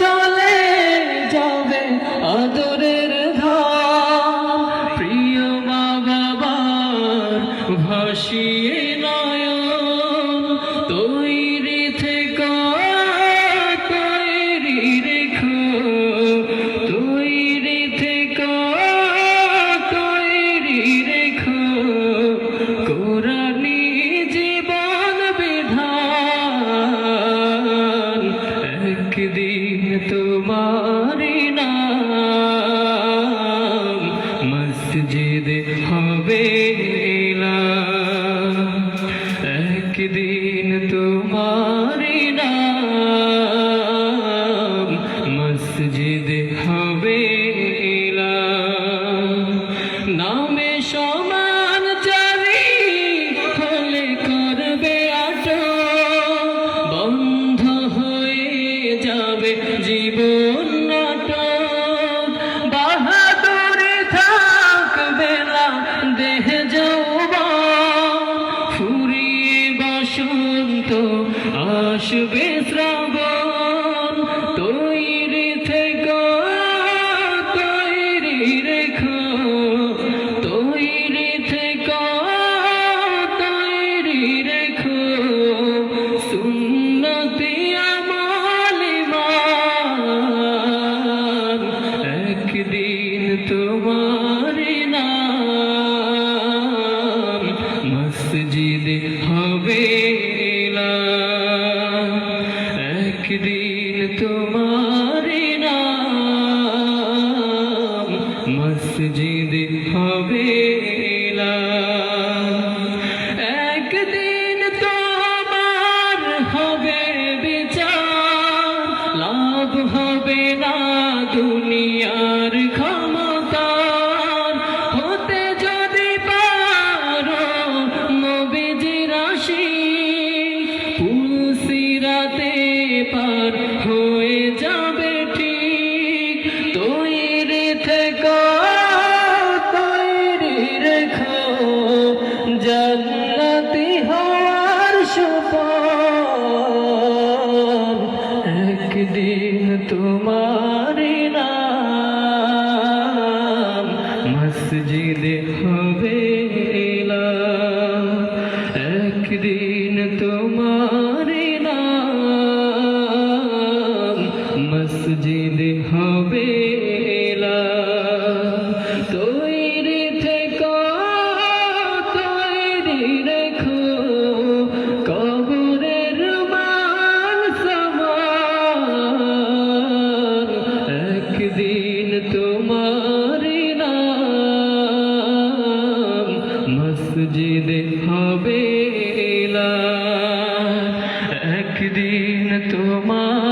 চলে যাবে আদরের ধার প্রিয় মা বাবার ভাসিয়ে তোমার না chover. একদিন তোমার নাম। মসজিদ হবে মসজিদ হবে। মসজিদে হবে একদিন তোমার